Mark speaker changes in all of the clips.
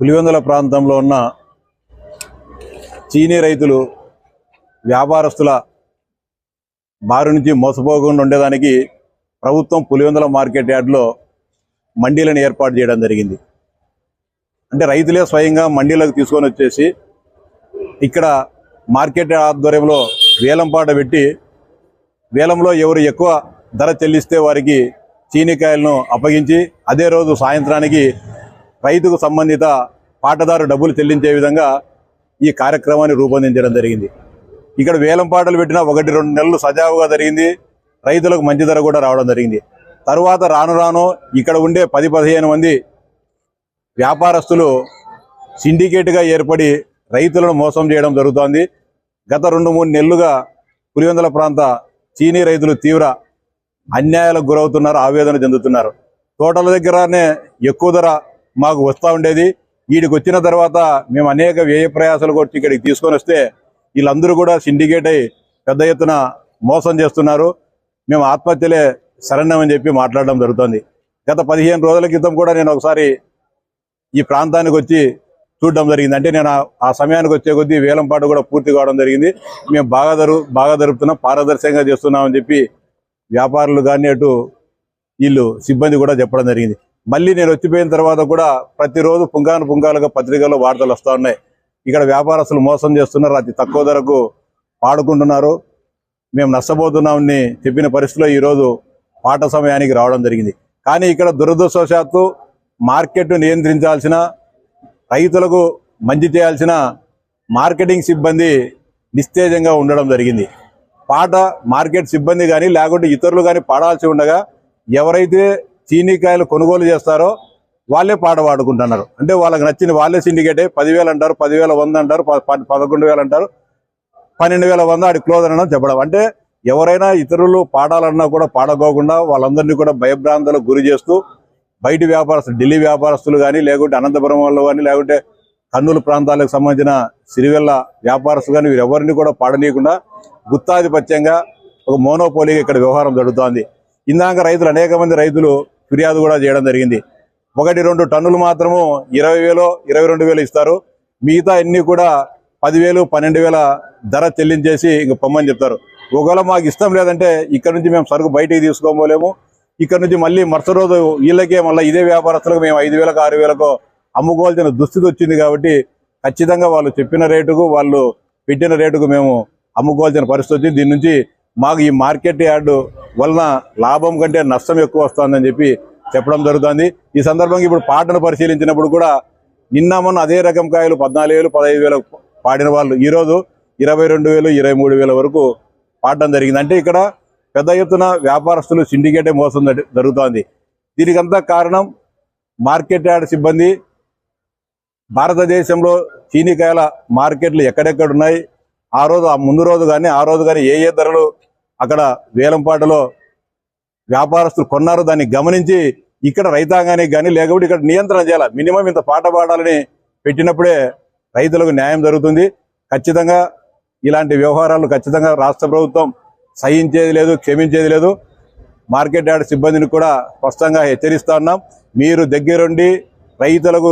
Speaker 1: పులివెందుల ప్రాంతంలో ఉన్న చీనీ రైతులు వ్యాపారస్తుల బారి నుంచి మోసపోకుండా ఉండేదానికి ప్రభుత్వం పులివెందుల మార్కెట్ యార్డ్లో మండీలను ఏర్పాటు చేయడం జరిగింది. అంటే రైతులే స్వయంగా మండీలకు తీసుకొని వచ్చేసి ఇక్కడ మార్కెట్ ఆధ్వర్యంలో వేలంపాట పెట్టి వేలంలో ఎవరు ఎక్కువ ధర చెల్లిస్తే వారికి చీనికాయలను అప్పగించి అదే రోజు సాయంత్రానికి రైతుకు సంబంధిత పాటదారు డబ్బులు చెల్లించే విధంగా ఈ కార్యక్రమాన్ని రూపొందించడం జరిగింది. ఇక్కడ వేలం పాటలు పెట్టిన ఒకటి రెండు నెలలు సజావుగా జరిగింది. రైతులకు మంచి ధర కూడా రావడం జరిగింది. తరువాత రాను రాను ఇక్కడ ఉండే పది పదిహేను మంది వ్యాపారస్తులు సిండికేట్గా ఏర్పడి రైతులను మోసం చేయడం జరుగుతోంది. గత రెండు మూడు నెలలుగా పులివెందుల ప్రాంత చీనీ రైతులు తీవ్ర అన్యాయాలకు గురవుతున్నారు ఆవేదన చెందుతున్నారు. తోటల దగ్గరనే ఎక్కువ ధర మాకు వస్తూ ఉండేది. వీడికి వచ్చిన తర్వాత మేము అనేక వ్యయ ప్రయాసాలు కొట్టి ఇక్కడికి తీసుకొని వస్తే వీళ్ళందరూ కూడా సిండికేట్ అయి పెద్ద ఎత్తున మోసం చేస్తున్నారు. మేము ఆత్మహత్యలే శరణ్యమని చెప్పి మాట్లాడడం జరుగుతుంది. గత పదిహేను రోజుల క్రితం కూడా నేను ఒకసారి ఈ ప్రాంతానికి వచ్చి చూడడం జరిగింది. అంటే నేను ఆ- సమయానికి వచ్చే కొద్దీ వేలంపాటు కూడా పూర్తి కావడం జరిగింది. మేము బాగా జరుగు బాగా జరుపుతున్నాం. పారదర్శకంగా చేస్తున్నామని చెప్పి వ్యాపారులు కానీ అటు వీళ్ళు సిబ్బంది కూడా చెప్పడం జరిగింది. మళ్ళీ నేను వచ్చిపోయిన తర్వాత కూడా ప్రతిరోజు పుంగాను పుంగాలుగా పత్రికల్లో వార్తలు వస్తూ ఉన్నాయి. ఇక్కడ వ్యాపారస్తులు మోసం చేస్తున్నారు. అతి తక్కువ ధరకు పాడుకుంటున్నారు మేము నష్టపోతున్నామని చెప్పిన పరిస్థితిలో ఈరోజు పాట సమయానికి రావడం జరిగింది. కానీ ఇక్కడ దురదృష్టవశాత్తు మార్కెట్ను నియంత్రించాల్సిన రైతులకు మంచి చేయాల్సిన మార్కెటింగ్ సిబ్బంది నిస్తేజంగా ఉండడం జరిగింది. పాట మార్కెట్ సిబ్బంది కానీ లేకుంటే ఇతరులు కానీ పాడాల్సి ఉండగా ఎవరైతే చీనీకాయలు కొనుగోలు చేస్తారో వాళ్ళే పాట పాడుకుంటున్నారు. అంటే వాళ్ళకి నచ్చిన వాళ్ళే సిండికేటే పదివేలు అంటారు పదివేల వంద అంటారు ప- పదకొండు వేలు అంటారు పన్నెండు వేల వంద ఆడి క్లోజ్ అనడం చెప్పడం. అంటే ఎవరైనా ఇతరులు పాడాలన్నా కూడా పాడకోకుండా వాళ్ళందరినీ కూడా భయభ్రాంతులకు గురి చేస్తూ బయటి వ్యాపారస్తులు ఢిల్లీ వ్యాపారస్తులు కానీ లేకుంటే అనంతపురం వాళ్ళు కానీ లేకుంటే కర్నూలు ప్రాంతాలకు సంబంధించిన సిరివెల్ల వ్యాపారస్తులు కానీ వీరెవరిని కూడా పాడనీయకుండా గుత్తాధిపత్యంగా ఒక మోనోపోలీగా ఇక్కడ వ్యవహారం జరుగుతోంది. ఇందాక రైతులు అనేక మంది రైతులు ఫిర్యాదు కూడా చేయడం జరిగింది. ఒకటి రెండు టన్నులు మాత్రము ఇరవై వేలు ఇరవై రెండు వేలు ఇస్తారు. మిగతా అన్నీ కూడా పదివేలు పన్నెండు వేల ధర చెల్లించేసి ఇంక పొమ్మని చెప్తారు. ఒకవేళ మాకు ఇష్టం లేదంటే ఇక్కడ నుంచి మేము సరుకు బయటికి తీసుకోబోలేము. ఇక్కడ నుంచి మళ్ళీ మరుసటి రోజు వీళ్ళకే మళ్ళీ ఇదే వ్యాపారస్తులకు మేము ఐదు వేలకు ఆరు వేలకు అమ్ముకోవాల్సిన దుస్థితి వచ్చింది కాబట్టి ఖచ్చితంగా వాళ్ళు చెప్పిన రేటుకు వాళ్ళు పెట్టిన రేటుకు మేము అమ్ముకోవాల్సిన పరిస్థితి. వచ్చింది దీని నుంచి మాకు ఈ మార్కెట్ యార్డు వలన లాభం కంటే నష్టం ఎక్కువ వస్తుందని చెప్పి చెప్పడం జరుగుతుంది. ఈ సందర్భంగా ఇప్పుడు పాటను పరిశీలించినప్పుడు కూడా నిన్న మొన్న అదే రకం కాయలు పద్నాలుగు వేలు పదహైదు వేలు పాడిన వాళ్ళు ఈరోజు ఇరవై రెండు వేలు ఇరవై మూడు వేల వరకు పాడడం జరిగింది. అంటే ఇక్కడ పెద్ద ఎత్తున వ్యాపారస్తులు సిండికేటే మోసం జరుగుతోంది. దీనికంతా కారణం మార్కెట్ యార్డ్ సిబ్బంది. భారతదేశంలో చీనికాయల మార్కెట్లు ఎక్కడెక్కడ ఉన్నాయి? ఆ రోజు ఆ ముందు రోజు కానీ ఆ రోజు కానీ ఏ ఏ ధరలు అక్కడ వేలంపాటలో వ్యాపారస్తులు కొన్నారు. దాన్ని గమనించి ఇక్కడ రైతాంగానికి కానీ లేకపోతే ఇక్కడ నియంత్రణ చేయాలి? మినిమం ఇంత పాట పాడాలని పెట్టినప్పుడే రైతులకు న్యాయం జరుగుతుంది. ఖచ్చితంగా ఇలాంటి వ్యవహారాలు ఖచ్చితంగా రాష్ట్ర ప్రభుత్వం సహించేది లేదు క్షమించేది లేదు. మార్కెట్ యార్డ్ సిబ్బందిని కూడా స్పష్టంగా హెచ్చరిస్తా ఉన్నాం. మీరు దగ్గరుండి రైతులకు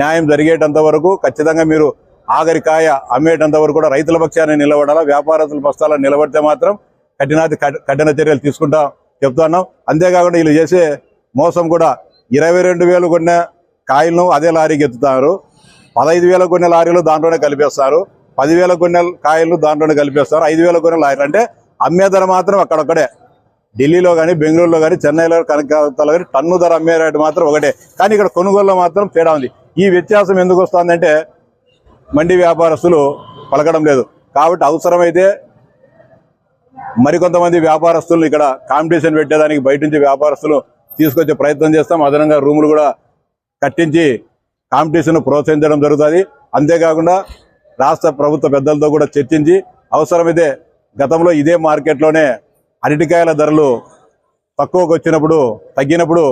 Speaker 1: న్యాయం జరిగేటంత వరకు ఖచ్చితంగా మీరు ఆగరికాయ అమ్మేటంత వరకు కూడా రైతుల పక్షాన్ని నిలబడాలా? వ్యాపారస్తుల పక్షాలను నిలబడితే మాత్రం కఠినాతి కఠిన చర్యలు తీసుకుంటాం చెప్తున్నాం అంతేకాకుండా వీళ్ళు చేసే మోసం కూడా ఇరవై రెండు వేలు కొన్న కాయలను అదే లారీకి ఎత్తుతారు. పదహైదు వేల కొన్ని లారీలు దాంట్లోనే కలిపేస్తారు. పదివేల కొన్ని కాయలు దాంట్లోనే కలిపేస్తారు. ఐదు వేల కొన్ని లారీలు అంటే అమ్మే ధర మాత్రం అక్కడొక్కడే. ఢిల్లీలో కానీ బెంగళూరులో కానీ చెన్నైలో కనకాతలో కానీ టన్ను ధర అమ్మే రేటు మాత్రం ఒకటే. కానీ ఇక్కడ కొనుగోలులో మాత్రం తేడా ఉంది. ఈ వ్యత్యాసం ఎందుకు వస్తుందంటే మండి వ్యాపారస్తులు పలకడం లేదు. కాబట్టి అవసరమైతే మరికొంతమంది వ్యాపారస్తులు ఇక్కడ కాంపిటీషన్ పెట్టేదానికి బయట నుంచి వ్యాపారస్తులు తీసుకొచ్చే ప్రయత్నం చేస్తాం. అదనంగా రూములు కూడా కట్టించి కాంపిటీషన్ ప్రోత్సహించడం జరుగుతుంది. అంతేకాకుండా రాష్ట్ర ప్రభుత్వ పెద్దలతో కూడా చర్చించి అవసరమైతే గతంలో ఇదే మార్కెట్లోనే అరటికాయల ధరలు తక్కువకు వచ్చినప్పుడు తగ్గినప్పుడు